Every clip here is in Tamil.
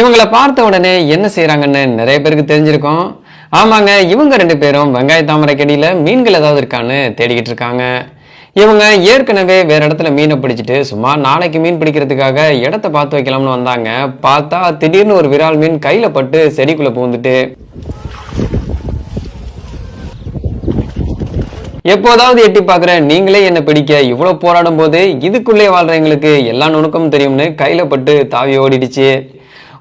இவங்களை பார்த்த உடனே என்ன செய்கிறாங்கன்னு நிறைய பேருக்கு தெரிஞ்சிருக்கும். ஆமாங்க இவங்க ரெண்டு பேரும் வெங்காய தாமரை கடியில மீன்கள் ஏதாவது இருக்கான்னு தேடிக்கிட்டு இருக்காங்க. இவங்க ஏற்கனவே வேற இடத்துல மீனை பிடிச்சிட்டு சும்மா நாளைக்கு மீன் பிடிக்கிறதுக்காக இடத்த பார்த்து வைக்கலாம்னு வந்தாங்க. பார்த்தா திடீர்னு ஒரு விரால் மீன் கையில பட்டு செடிக்குள்ள பூந்துட்டு எப்போதாவது எட்டி பார்க்குற நீங்களே என்ன பிடிக்க இவ்வளோ போராடும் போது இதுக்குள்ளே வாழ்றவங்களுக்கு எல்லா நுணுக்கமும் தெரியும்னு கையில பட்டு தாவி ஓடிடுச்சு.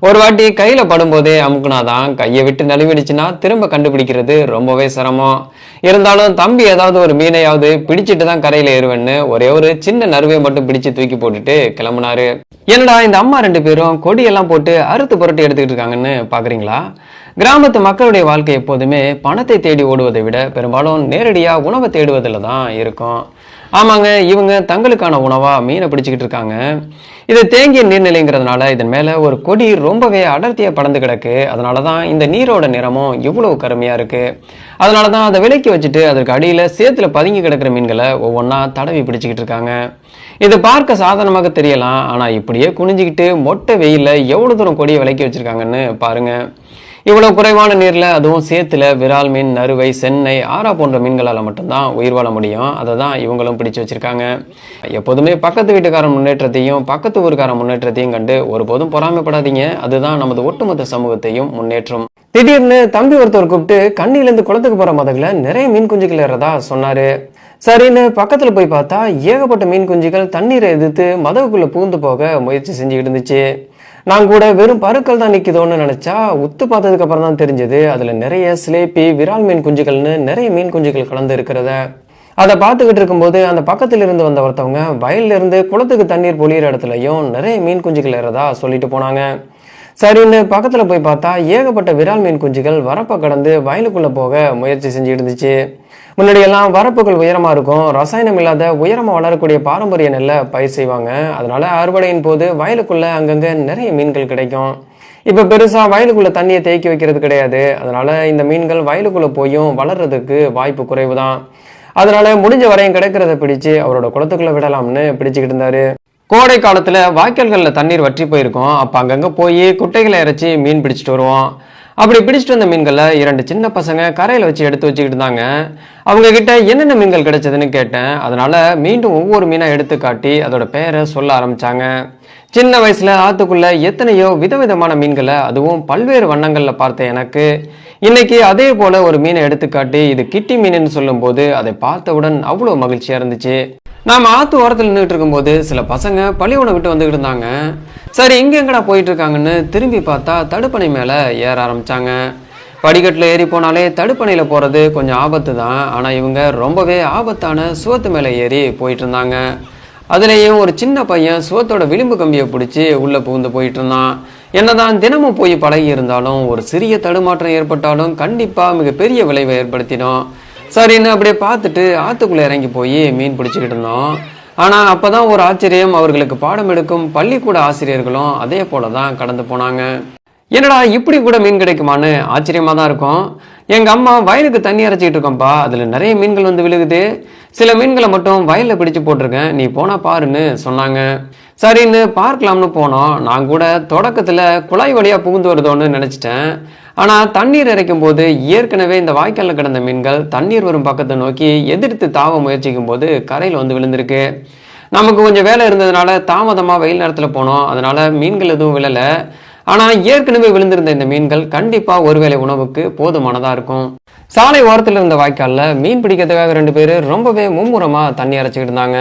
ஒரு வாட்டி கையில படும்போதே அமுக்குனாதான் கையை விட்டு நழுவிடுச்சுன்னா திரும்ப கண்டுபிடிக்கிறது ரொம்பவே சிரமம். இருந்தாலும் தம்பி ஏதாவது ஒரு மீனையாவது பிடிச்சிட்டு தான் கரையில ஏறுவேன்னு ஒரே ஒரு சின்ன நறுவை மட்டும் பிடிச்சு தூக்கி போட்டுட்டு கிளம்புனாரு. என்னடா இந்த அம்மா ரெண்டு பேரும் கொடியெல்லாம் போட்டு அறுத்து புரட்டி எடுத்துக்கிட்டு இருக்காங்கன்னு பாக்குறீங்களா? கிராமத்து மக்களுடைய வாழ்க்கை எப்போதுமே பணத்தை தேடி ஓடுவதை விட பெரும்பாலும் நேரடியா உணவை தேடுவதில் தான் இருக்கும். ஆமாங்க இவங்க தங்களுக்கான உணவா? மீனை பிடிச்சிக்கிட்டு இருக்காங்க. இது தேங்கிய நீர்நிலைங்கிறதுனால இதன் மேல ஒரு கொடி ரொம்பவே அடர்த்தியா படர்ந்து கிடக்கு. அதனால தான் இந்த நீரோட நிறமும் இவ்வளவு கருமையா இருக்கு. அதனால தான் அதை விலக்கி வச்சுட்டு அதற்கு அடியில சேத்துல பதுங்கி கிடக்கிற மீன்களை ஒவ்வொன்றா தடவி பிடிச்சிக்கிட்டு இருக்காங்க. இது பார்க்க சாதாரணமாக தெரியலாம் ஆனா இப்படியே குனிஞ்சுக்கிட்டு மொட்டை வெயிலில் எவ்வளவு தூரம் கொடியை விலக்கி வச்சிருக்காங்கன்னு பாருங்க. இவ்வளவு குறைவான நீர்ல அதுவும் சேத்துல விரால் மீன் நறுவை சென்னை ஆரா போன்ற மீன்களால மட்டும்தான் உயிர் வாழ முடியும். அதை தான் இவங்களும் பிடிச்சு வச்சிருக்காங்க. எப்போதுமே பக்கத்து வீட்டுக்காரன் முன்னேற்றத்தையும் பக்கத்து ஊருக்கார முன்னேற்றத்தையும் கண்டு ஒருபோதும் பொறாமைப்படாதீங்க. அதுதான் நமது ஒட்டுமொத்த சமூகத்தையும் முன்னேற்றும். திடீர்னு தம்பி ஒருத்தர் கூப்பிட்டு கண்ணிலேருந்து குளத்துக்கு போற மதகுல நிறைய மீன் குஞ்சுகள் ஏறதா சொன்னாரு. சரின்னு பக்கத்துல போய் பார்த்தா ஏகப்பட்ட மீன் குஞ்சுகள் தண்ணீரை எதிர்த்து மதகுக்குள்ள பூந்து போக முயற்சி செஞ்சுக்கிட்டு இருந்துச்சு. நான் கூட வெறும் பருக்கள் தான் நிற்குதோன்னு நினச்சா உத்து பார்த்ததுக்கு அப்புறம் தான் தெரிஞ்சது. அதில் நிறைய சிலேப்பி விரால் மீன் குஞ்சுகள்னு நிறைய மீன் குஞ்சுகள் கலந்து இருக்கிறத. அதை பார்த்துக்கிட்டு இருக்கும்போது அந்த பக்கத்துல இருந்து வந்த ஒருத்தவங்க வயல்ல இருந்து குளத்துக்கு தண்ணீர் பொழியிற இடத்துலையும் நிறைய மீன் குஞ்சுகள் ஏறதா சொல்லிட்டு போனாங்க. சரின்னு பக்கத்தில் போய் பார்த்தா ஏகப்பட்ட விரால் மீன் குஞ்சுகள் வரப்பை கடந்து வயலுக்குள்ளே போக முயற்சி செஞ்சுட்டு இருந்துச்சு. முன்னாடியெல்லாம் வரப்புகள் உயரமாக இருக்கும். ரசாயனம் இல்லாத உயரமாக வளரக்கூடிய பாரம்பரிய நெல்லை பயிர் செய்வாங்க. அதனால அறுவடையின் போது வயலுக்குள்ளே அங்கங்கே நிறைய மீன்கள் கிடைக்கும். இப்போ பெருசாக வயலுக்குள்ளே தண்ணியை தேக்கி வைக்கிறது கிடையாது. அதனால இந்த மீன்கள் வயலுக்குள்ளே போயும் வளர்றதுக்கு வாய்ப்பு குறைவு தான் அதனால முடிஞ்ச வரையும் கிடைக்கிறத பிடிச்சு அவரோட குளத்துக்குள்ளே விடலாம்னு பிடிச்சிக்கிட்டு இருந்தாரு. கோடை காலத்தில் வாய்க்கால்களில் தண்ணீர் வற்றி போயிருக்கோம். அப்போ அங்கங்கே போய் குட்டைகளை இறைச்சி மீன் பிடிச்சிட்டு வருவோம். அப்படி பிடிச்சிட்டு வந்த மீன்களை இரண்டு சின்ன பசங்க கரையில் வச்சு எடுத்து வச்சுக்கிட்டு இருந்தாங்க. அவங்க கிட்ட என்னென்ன மீன்கள் கிடைச்சதுன்னு கேட்டேன். அதனால மீண்டும் ஒவ்வொரு மீனாக எடுத்து காட்டி அதோட பேரை சொல்ல ஆரம்பிச்சாங்க. சின்ன வயசில் ஆற்றுக்குள்ளே எத்தனையோ விதவிதமான மீன்களை அதுவும் பல்வேறு வண்ணங்களில் பார்த்த எனக்கு. இன்னைக்கு அதே போல் ஒரு மீனை எடுத்துக்காட்டி இது கிட்டி மீனுன்னு சொல்லும்போது அதை பார்த்தவுடன் அவ்வளோ மகிழ்ச்சியாக இருந்துச்சு. நாம் ஆத்து ஓரத்தில் நின்றுட்டு இருக்கும்போது சில பசங்க பள்ளிக்கூடம் விட்டு வந்துக்கிட்டு இருந்தாங்க. சரி இங்கே எங்கடா போயிட்டு இருக்காங்கன்னு திரும்பி பார்த்தா தடுப்பணை மேலே ஏற ஆரம்பித்தாங்க படிக்கட்டில் ஏறி போனாலே தடுப்பணையில் போகிறது கொஞ்சம் ஆபத்து தான். ஆனால் இவங்க ரொம்பவே ஆபத்தான சுவத்து மேலே ஏறி போயிட்டு இருந்தாங்க. அதுலேயும் ஒரு சின்ன பையன் சுவத்தோட விளிம்பு கம்பியை பிடிச்சி உள்ளே புகுந்து போயிட்டு இருந்தான். என்னதான் தினமும் போய் பழகி இருந்தாலும் ஒரு சிறிய தடுமாற்றம் ஏற்பட்டாலும் கண்டிப்பாக மிகப்பெரிய விளைவை ஏற்படுத்தினோம் சரின்னு அப்படியே பார்த்துட்டு ஆற்றுக்குள்ளே இறங்கி போய் மீன் பிடிச்சிக்கிட்டு இருந்தோம். ஆனால் அப்போ தான் ஒரு ஆச்சரியம். அவர்களுக்கு பாடம் எடுக்கும் பள்ளிக்கூட ஆசிரியர்களும் அதே போல தான் கடந்து போனாங்க. என்னடா இப்படி கூட மீன் கிடைக்குமான்னு ஆச்சரியமாக தான் இருக்கும். எங்கள் அம்மா வயலுக்கு தண்ணி அரைச்சிக்கிட்டு இருக்கோம்ப்பா. அதில் நிறைய மீன்கள் வந்து விழுகுது. சில மீன்களை மட்டும் வயலில் பிடிச்சு போட்டிருக்கேன். நீ போனால் பாருன்னு சொன்னாங்க. சரின்னு பார்க்கலாம்னு போனோம். நான் கூட தொடக்கத்தில் குழாய் வழியாக புகுந்து வருதோன்னு நினச்சிட்டேன். ஆனால் தண்ணீர் இறைக்கும் போது ஏற்கனவே இந்த வாய்க்காலில் கிடந்த மீன்கள் தண்ணீர் வரும் பக்கத்தை நோக்கி எதிர்த்து தாவ முயற்சிக்கும் போது கரையில் வந்து விழுந்திருக்கு. நமக்கு கொஞ்சம் வேலை இருந்ததுனால தாமதமாக வெயில் நேரத்தில் போனோம். அதனால மீன்கள் எதுவும் விழலை. ஆனால் ஏற்கனவே விழுந்திருந்த இந்த மீன்கள் கண்டிப்பாக ஒருவேளை உணவுக்கு போதுமானதாக இருக்கும். சாலை ஓரத்தில் இருந்த வாய்க்காலில் மீன் பிடிக்கிறதுக்காக ரெண்டு பேர் ரொம்பவே மும்முரமாக தண்ணி இறைச்சிக்கிட்டு இருந்தாங்க.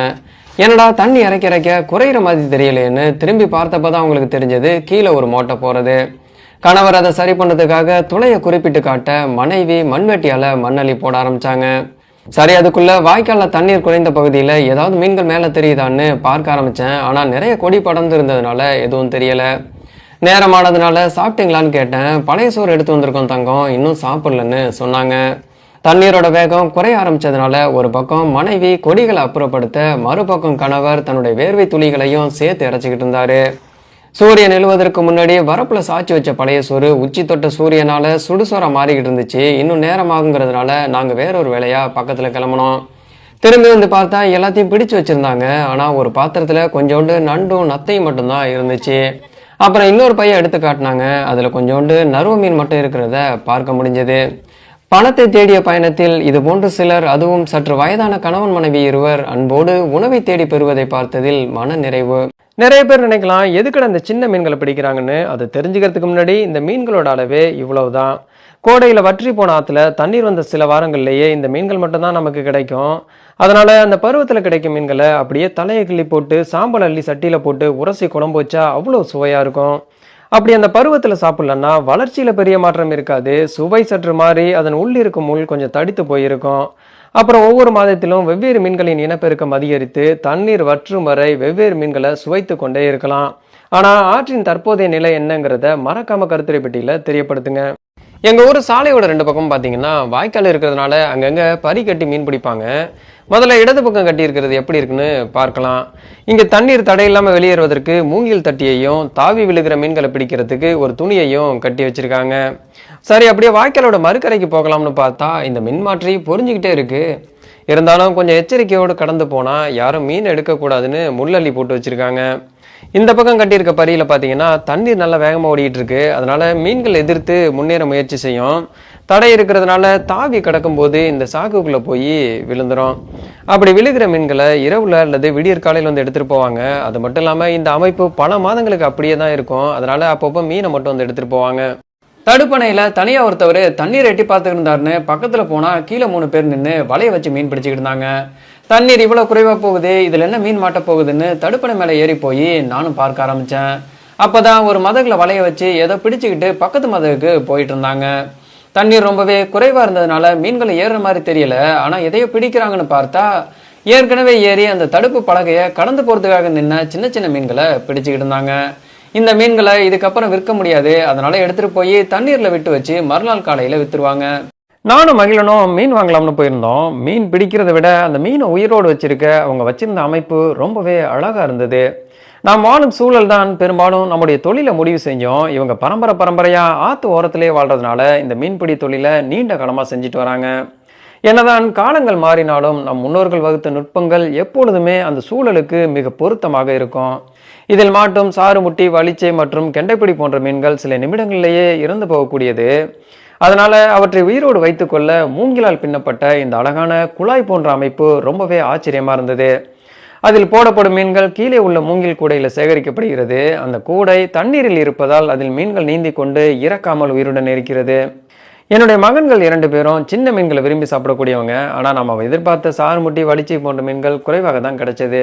என்னடா தண்ணி இறக்க இறைக்க குறையிற மாதிரி தெரியலையேன்னு திரும்பி பார்த்தப்பதான் அவங்களுக்கு தெரிஞ்சது கீழே ஒரு மோட்டை போகிறது கணவர் அதை சரி பண்ணதுக்காக துளையை குறிப்பிட்டு காட்ட மனைவி மண்வெட்டியால் மண்ணள்ளி போட ஆரம்பித்தாங்க சரி அதுக்குள்ள வாய்க்காலில் தண்ணீர் குறைந்த பகுதியில் ஏதாவது மீன்கள் மேலே தெரியுதான்னு பார்க்க ஆரம்பித்தேன் ஆனால் நிறைய கொடி படர்ந்து இருந்ததுனால எதுவும் தெரியலை. நேரமானதுனால சாப்பிட்டீங்களான்னு கேட்டேன். பழைய சோறு எடுத்து வந்திருக்கோம் தங்கம் இன்னும் சாப்பிடலன்னு சொன்னாங்க. தண்ணீரோட வேகம் குறைய ஆரம்பிச்சதுனால ஒரு பக்கம் மனைவி கொடிகளை அப்புறப்படுத்த மறுபக்கம் கணவர் தன்னுடைய வேர்வை துளிகளையும் சேர்த்து இறச்சிக்கிட்டு இருந்தாரு. சூரியன் எழுவதற்கு முன்னாடி வரப்புல சாச்சி வச்ச பழைய சோறு உச்சி தொட்ட சூரியனால சுடுசோரா மாறிக்கிட்டு இருந்துச்சு. இன்னும் நேரமாகுங்கிறதுனால நாங்க வேறொரு வேலையா பக்கத்துல கிளம்புனோம். திரும்பி வந்து பார்த்தா எல்லாத்தையும் பிடிச்சு வச்சிருந்தாங்க. ஆனா ஒரு பாத்திரத்துல கொஞ்சோண்டு நண்டும் நத்தையும் மட்டும்தான் இருந்துச்சு. அப்புறம் இன்னொரு பையன் எடுத்து காட்டினாங்க. அதில் கொஞ்சோண்டு நறுவ மீன் மட்டும் இருக்கிறத பார்க்க முடிஞ்சது. பணத்தை தேடிய பயணத்தில் இது போன்று சிலர் அதுவும் சற்று வயதான கணவன் மனைவி இருவர் அன்போடு உணவை தேடி பெறுவதை பார்த்ததில் மன நிறைவு. நிறைய பேர் நினைக்கலாம் எதுக்கட இந்த சின்ன மீன்களை பிடிக்கிறாங்கன்னு? அது தெரிஞ்சுக்கிறதுக்கு முன்னாடி இந்த மீன்களோட அளவே இவ்வளவுதான். கோடையில் வற்றி போன ஆற்றுல தண்ணீர் வந்த சில வாரங்கள்லேயே இந்த மீன்கள் மட்டும்தான் நமக்கு கிடைக்கும். அதனால் அந்த பருவத்தில் கிடைக்கும் மீன்களை அப்படியே தலையை கிள்ளி போட்டு சாம்பல் அள்ளி சட்டியில் போட்டு உரசி குழம்பு வச்சா அவ்வளோ சுவையாக இருக்கும். அப்படி அந்த பருவத்தில் சாப்பிட்லன்னா வளர்ச்சியில் பெரிய மாற்றம் இருக்காது. சுவை சற்று மாறி அதன் உள்ளிருக்கும் முள் கொஞ்சம் தடித்து போயிருக்கும். அப்புறம் ஒவ்வொரு மாதத்திலும் வெவ்வேறு மீன்களின் இனப்பெருக்கம் அதிகரித்து தண்ணீர் வற்றும் வரை வெவ்வேறு மீன்களை சுவைத்து கொண்டே இருக்கலாம். ஆனால் ஆற்றின் தற்போதைய நிலை என்னங்கிறத மறக்காம கருத்துரை பெட்டியில் தெரியப்படுத்துங்க. எங்கள் ஊர் சாலையோட ரெண்டு பக்கம் பார்த்தீங்கன்னா வாய்க்கால் இருக்கிறதுனால அங்கங்கே பறி கட்டி மீன் பிடிப்பாங்க. முதல்ல இடது பக்கம் கட்டி இருக்கிறது எப்படி இருக்குன்னு பார்க்கலாம். இங்கே தண்ணீர் தடையில்லாமல் வெளியேறுவதற்கு மூங்கில் தட்டியையும் தாவி விழுகிற மீன்களை பிடிக்கிறதுக்கு ஒரு துணியையும் கட்டி வச்சுருக்காங்க. சரி அப்படியே வாய்க்காலோட மறுக்கரைக்கு போகலாம்னு பார்த்தா இந்த மின்மாற்றி பொறிஞ்சிக்கிட்டே இருக்குது இருந்தாலும் கொஞ்சம் எச்சரிக்கையோடு கடந்து போனால் யாரும் மீன் எடுக்கக்கூடாதுன்னு முள்ளள்ளி போட்டு வச்சுருக்காங்க. இந்த பக்கம் கட்டியிருக்க பரியில் பார்த்தீங்கன்னா தண்ணீர் நல்லா வேகமாக ஓடிட்டு இருக்கு அதனால மீன்கள் எதிர்த்து முன்னேற முயற்சி செய்யும். தடை இருக்கிறதுனால தாவி கிடக்கும்போது இந்த சாக்குக்குள்ளே போய் விழுந்துரும். அப்படி விழுகிற மீன்களை இரவுல அல்லது விடியற் காலையில் வந்து எடுத்துகிட்டு போவாங்க. அது மட்டும் இல்லாமல் இந்த அமைப்பு பல மாதங்களுக்கு அப்படியே தான் இருக்கும். அதனால அப்பப்போ மீனை மட்டும் வந்து எடுத்துகிட்டு போவாங்க. தடுப்பணையில் தனியாக ஒருத்தவர் தண்ணீர் எட்டி பார்த்துக்கிட்டு இருந்தாருன்னு பக்கத்தில் போனால் கீழே மூணு பேர் நின்று வலைய வச்சு மீன் பிடிச்சிக்கிட்டு இருந்தாங்க. தண்ணீர் இவ்வளோ குறைவாக போகுது இதில் என்ன மீன் மாட்ட போகுதுன்னு தடுப்பணை மேலே ஏறி போய் நானும் பார்க்க ஆரம்பித்தேன் அப்போ தான் ஒரு மதகுல வலைய வச்சு ஏதோ பிடிச்சிக்கிட்டு பக்கத்து மதகுக்கு போயிட்டு இருந்தாங்க. தண்ணீர் ரொம்பவே குறைவாக இருந்ததுனால மீன்களை ஏறுற மாதிரி தெரியல. ஆனால் எதையோ பிடிக்கிறாங்கன்னு பார்த்தா ஏற்கனவே ஏறி அந்த தடுப்பு பலகையை கடந்து போகிறதுக்காக நின்ன சின்ன சின்ன மீன்களை பிடிச்சிக்கிட்டு இருந்தாங்க. இந்த மீன்களை இதுக்கப்புறம் விற்க முடியாது. அதனால் எடுத்துட்டு போய் தண்ணீரில் விட்டு வச்சு மறுநாள் காலையில் விற்றுருவாங்க நானும் மகிழனும் மீன் வாங்கலாம்னு போயிருந்தோம். மீன் பிடிக்கிறத விட அந்த மீனை உயிரோடு வச்சிருக்க அவங்க வச்சிருந்த அமைப்பு ரொம்பவே அழகாக இருந்தது. நாம் வாழும் சூழல் தான் பெரும்பாலும் நம்முடைய தொழிலை முடிவு செஞ்சோம். இவங்க பரம்பரை பரம்பரையாக ஆற்று ஓரத்திலே வாழ்கிறதுனால இந்த மீன்பிடி தொழிலை நீண்ட காலமாக செஞ்சுட்டு வராங்க. என்னதான் காலங்கள் மாறினாலும் நம் முன்னோர்கள் வகுத்த நுட்பங்கள் எப்பொழுதுமே அந்த சூழலுக்கு மிக பொருத்தமாக இருக்கும். இதில் மாட்டும் சாறுமுட்டி வலிச்சை மற்றும் கெண்டைப்பிடி போன்ற மீன்கள் சில நிமிடங்களிலேயே இறந்து போகக்கூடியது. அதனால் அவற்றை உயிரோடு வைத்துக்கொள்ள மூங்கிலால் பின்னப்பட்ட இந்த அழகான குழாய் போன்ற அமைப்பு ரொம்பவே ஆச்சரியமாக இருந்தது. அதில் போடப்படும் மீன்கள் கீழே உள்ள மூங்கில் கூடையில் சேகரிக்கப்படுகிறது. அந்த கூடை தண்ணீரில் இருப்பதால் அதில் மீன்கள் நீந்தி கொண்டு இறக்காமல் உயிருடன் இருக்கிறது. என்னுடைய மகன்கள் இரண்டு பேரும் சின்ன மீன்களை விரும்பி சாப்பிடக்கூடியவங்க. ஆனால் நம்ம எதிர்பார்த்த சாறுமுட்டி வடிச்சி போன்ற மீன்கள் குறைவாக தான் கிடைச்சது.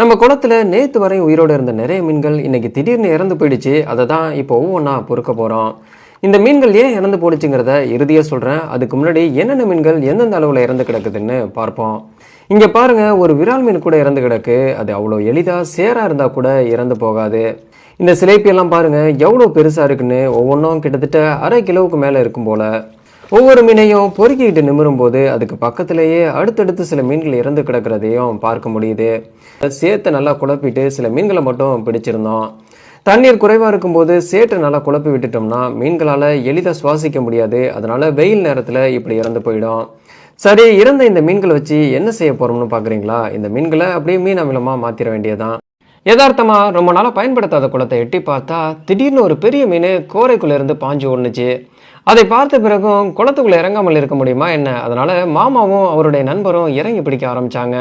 நம்ம குளத்தில் நேற்று வரை உயிரோடு இருந்த நிறைய மீன்கள் இன்னைக்கு திடீர்னு இறந்து போயிடுச்சு. அதை தான் இப்போ ஒவ்வொன்றா பொறுக்க போகிறோம் இந்த மீன்கள் ஏன் இறந்து போடுச்சுங்கிறத இறுதியாக சொல்கிறேன் அதுக்கு முன்னாடி என்னென்ன மீன்கள் எந்தெந்த அளவில் இறந்து கிடக்குதுன்னு பார்ப்போம். இங்கே பாருங்கள் ஒரு விரால் மீன் கூட இறந்து கிடக்கு. அது அவ்வளோ எளிதாக சேராக இருந்தால் கூட இறந்து போகாது. இந்த சிலைப்பியெல்லாம் பாருங்கள் எவ்வளோ பெருசாக இருக்குன்னு ஒவ்வொன்றும் கிட்டத்தட்ட அரை கிலோவுக்கு மேலே இருக்கும் போல். ஒவ்வொரு மீனையும் பொறுக்கிக்கிட்டு நிமிரும் போது அதுக்கு பக்கத்திலேயே அடுத்தடுத்து சில மீன்கள் இறந்து கிடக்கிறதையும் பார்க்க முடியுது. சேர்த்து நல்லா குழப்பிட்டு சில மீன்களை மட்டும் பிடிச்சிருந்தோம். தண்ணீர் குறைவாக இருக்கும்போது சேற்று நல்லா குழப்பி விட்டுட்டோம்னா மீன்களால் எளிதாக சுவாசிக்க முடியாது. அதனால வெயில் நேரத்தில் இப்படி இறந்து போயிடும். சரி இறந்த இந்த மீன்களை வச்சு என்ன செய்ய போறோம்னு பார்க்குறீங்களா இந்த மீன்களை அப்படியே மீன் அமிலமாக மாற்றிட வேண்டியதான் யதார்த்தமாக ரொம்ப நாளாக பயன்படுத்தாத குளத்தை எட்டி பார்த்தா திடீர்னு ஒரு பெரிய மீன் கோரைக்குள்ளேருந்து பாஞ்சு ஓடுனுச்சு. அதை பார்த்த பிறகும் குளத்துக்குள்ளே இறங்காமல் இருக்க முடியுமா என்ன? அதனால் மாமாவும் அவருடைய நண்பரும் இறங்கி பிடிக்க ஆரம்பித்தாங்க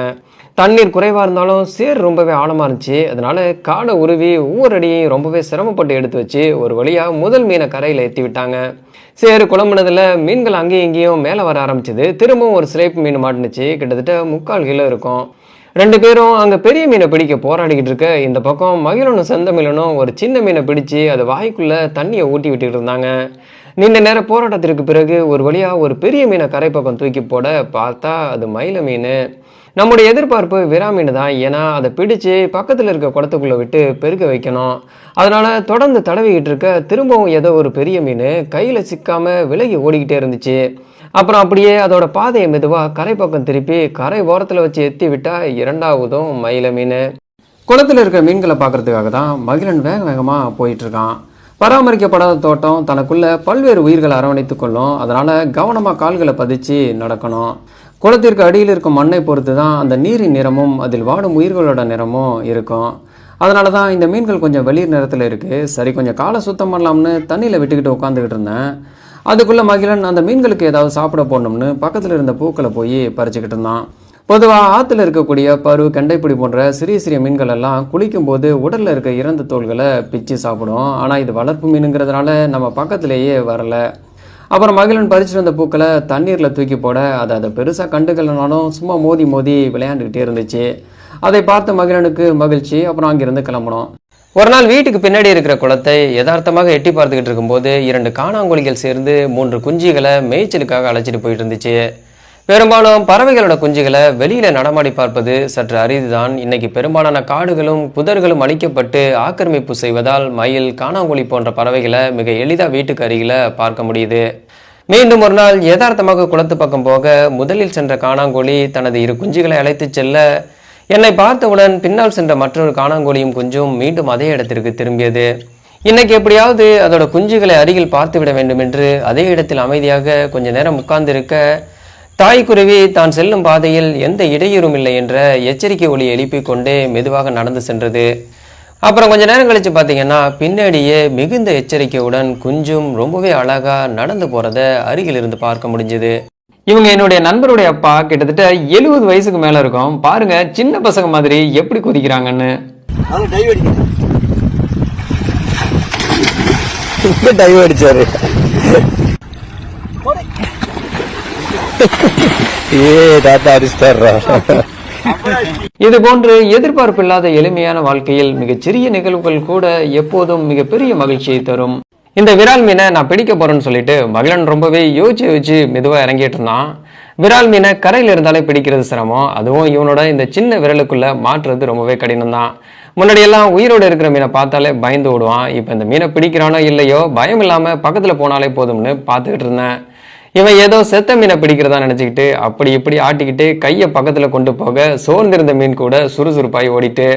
தண்ணீர் குறைவாக இருந்தாலும் சேர் ரொம்பவே ஆழமாக இருந்துச்சு. அதனால் காடை உருவி ஒவ்வொரு அடியையும் ரொம்பவே சிரமப்பட்டு எடுத்து வச்சு ஒரு வழியாக முதல் மீனை கரையில் ஏற்றி விட்டாங்க. சேரு குளம்புனதில் மீன்கள் அங்கேயும் இங்கேயும் மேலே வர ஆரம்பிச்சது. திரும்பவும் ஒரு சிலைப்பு மீன் மாட்டுனுச்சு. கிட்டத்தட்ட முக்கால் கிலோ இருக்கும். ரெண்டு பேரும் அங்கே பெரிய மீனை பிடிக்க போராடிக்கிட்டு இருக்க இந்த பக்கம் மகிழனும் செந்தமிழனும் ஒரு சின்ன மீனை பிடிச்சு அது வாய்க்குள்ளே தண்ணியை ஊட்டி விட்டுட்டு இருந்தாங்க. நீண்ட நேர போராட்டத்திற்கு பிறகு ஒரு வழியாக ஒரு பெரிய மீனை கரை பக்கம் தூக்கி போட பார்த்தா அது மயில மீன். நம்முடைய எதிர்பார்ப்பு விரா மீன் தான். ஏன்னா அதை பிடிச்சு பக்கத்தில் இருக்க குடத்துக்குள்ளே விட்டு பெருக்க வைக்கணும். அதனால் தொடர்ந்து தடவிக்கிட்டு இருக்க திரும்பவும் ஏதோ ஒரு பெரிய மீன் கையில் சிக்காமல் விலகி ஓடிக்கிட்டே இருந்துச்சு. அப்புறம் அப்படியே அதோட பாதையை மெதுவாக கரை பக்கம் திருப்பி கரை ஓரத்தில் வச்சு எத்தி விட்டா இரண்டாவதும் மயில மீன். குளத்தில் இருக்கிற மீன்களை பார்க்கறதுக்காக தான் மகிழன் வேக வேகமாக போயிட்டு இருக்கான். பராமரிக்கப்படாத தோட்டம் தனக்குள்ள பல்வேறு உயிர்களை அரவணைத்து கொள்ளும். அதனால கவனமாக கால்களை பதிச்சு நடக்கணும். குளத்திற்கு அடியில் இருக்கும் மண்ணை பொறுத்து தான் அந்த நீரின் நிறமும் அதில் வாடும் உயிர்களோட நிறமும் இருக்கும். அதனால தான் இந்த மீன்கள் கொஞ்சம் வெளிர் நிறத்தில் இருக்குது சரி கொஞ்சம் காலை சுத்தம் பண்ணலாம்னு தண்ணியில் விட்டுக்கிட்டு உட்காந்துக்கிட்டு இருந்தேன். அதுக்குள்ளே மகிழன் அந்த மீன்களுக்கு ஏதாவது சாப்பிட போடணும்னு பக்கத்தில் இருந்த பூக்களை போய் பறிச்சுக்கிட்டு இருந்தான். பொதுவாக ஆற்றுல இருக்கக்கூடிய பரு கெண்டைப்பிடி போன்ற சிறிய சிறிய மீன்கள் எல்லாம் குளிக்கும் போது உடலில் இருக்க இறந்த தோள்களை பிச்சு சாப்பிடும். ஆனால் இது வளர்ப்பு மீனுங்கிறதுனால நம்ம பக்கத்திலேயே வரல. அப்புறம் மகிழன் பறிச்சுட்டு வந்த பூக்களை தண்ணீரில் தூக்கி போட அதை அதை பெருசாக கண்டுக்கலனாலும் சும்மா மோதி மோதி விளையாண்டுக்கிட்டே இருந்துச்சு. அதை பார்த்த மகிழனுக்கு மகிழ்ச்சி. அப்புறம் அங்கிருந்து கிளம்பணும் ஒரு நாள் வீட்டுக்கு பின்னாடி இருக்கிற குளத்தை யதார்த்தமாக எட்டி பார்த்துக்கிட்டு இருக்கும்போது இரண்டு காணாங்கோழிகள் சேர்ந்து மூன்று குஞ்சுகளை மேய்ச்சலுக்காக அழைச்சிட்டு போயிட்டு இருந்துச்சு. பெரும்பாலும் பறவைகளோட குஞ்சுகளை வெளியில நடமாடி பார்ப்பது சற்று அரிதுதான். இன்னைக்கு பெரும்பாலான காடுகளும் புதர்களும் அழிக்கப்பட்டு ஆக்கிரமிப்பு செய்வதால் மயில் காணாங்கோழி போன்ற பறவைகளை மிக எளிதா வீட்டுக்கு அருகில பார்க்க முடியுது. மீண்டும் ஒரு நாள் யதார்த்தமாக குளத்து பக்கம் போக முதலில் சென்ற காணாங்கோழி தனது இரு குஞ்சுகளை அழைத்துச் செல்ல என்னை பார்த்தவுடன் பின்னால் சென்ற மற்றொரு காணாங்கோழியும் குஞ்சும் மீண்டும் அதே இடத்திற்கு திரும்பியது. இன்னைக்கு எப்படியாவது அதோட குஞ்சுகளை அருகில் பார்த்துவிட வேண்டும் என்று அதே இடத்தில் அமைதியாக கொஞ்ச நேரம் உட்கார்ந்திருக்க தாய்க்குருவி தான் செல்லும் பாதையில் எந்த இடையூறும் இல்லை என்ற எச்சரிக்கை ஒளி எழுப்பிக் கொண்டே மெதுவாக நடந்து சென்றது. அப்புறம் கொஞ்ச நேரம் கழிச்சு பார்த்தீங்கன்னா பின்னாடியே மிகுந்த எச்சரிக்கையுடன் குஞ்சும் ரொம்பவே அழகாக நடந்து போகிறத அருகில் இருந்து பார்க்க முடிஞ்சது. இவங்க என்னுடைய நண்பருடைய அப்பா கிட்டத்தட்ட எழுபது வயசுக்கு மேல இருக்கும். பாருங்க சின்ன பசங்க மாதிரி எப்படி குதிக்கிறாங்கன்னு. டைவ் அடிச்சாரு. ஏ தாத்தா அடிச்சிட்டாரா இது போன்று எதிர்பார்ப்பு இல்லாத எளிமையான வாழ்க்கையில் மிகச்சிறிய நிகழ்வுகள் கூட எப்போதும் மிகப்பெரிய மகிழ்ச்சியை தரும். இந்த விரால் மீனை நான் பிடிக்க போறேன்னு சொல்லிட்டு மகிழன் ரொம்பவே யோசிச்சு யோசிச்சு மெதுவா இறங்கிட்டு இருந்தான். விரால் மீனை கரையில் இருந்தாலே பிடிக்கிறது சிரமம். அதுவும் இவனோட இந்த சின்ன விரலுக்குள்ள மாற்றுறது ரொம்பவே கடினம் தான் முன்னாடியெல்லாம் உயிரோடு இருக்கிற மீனை பார்த்தாலே பயந்து ஓடுவான். இப்போ இந்த மீனை பிடிக்கிறானோ இல்லையோ பயம் இல்லாமல் பக்கத்தில் போனாலே போதும்னு பார்த்துக்கிட்டு இருந்தேன். இவன் ஏதோ செத்த மீனை பிடிக்கிறதா நினச்சிக்கிட்டு அப்படி இப்படி ஆட்டிக்கிட்டு கையை பக்கத்தில் கொண்டு போக சோர்ந்திருந்த மீன் கூட சுறுசுறுப்பாய் ஓடிட்டு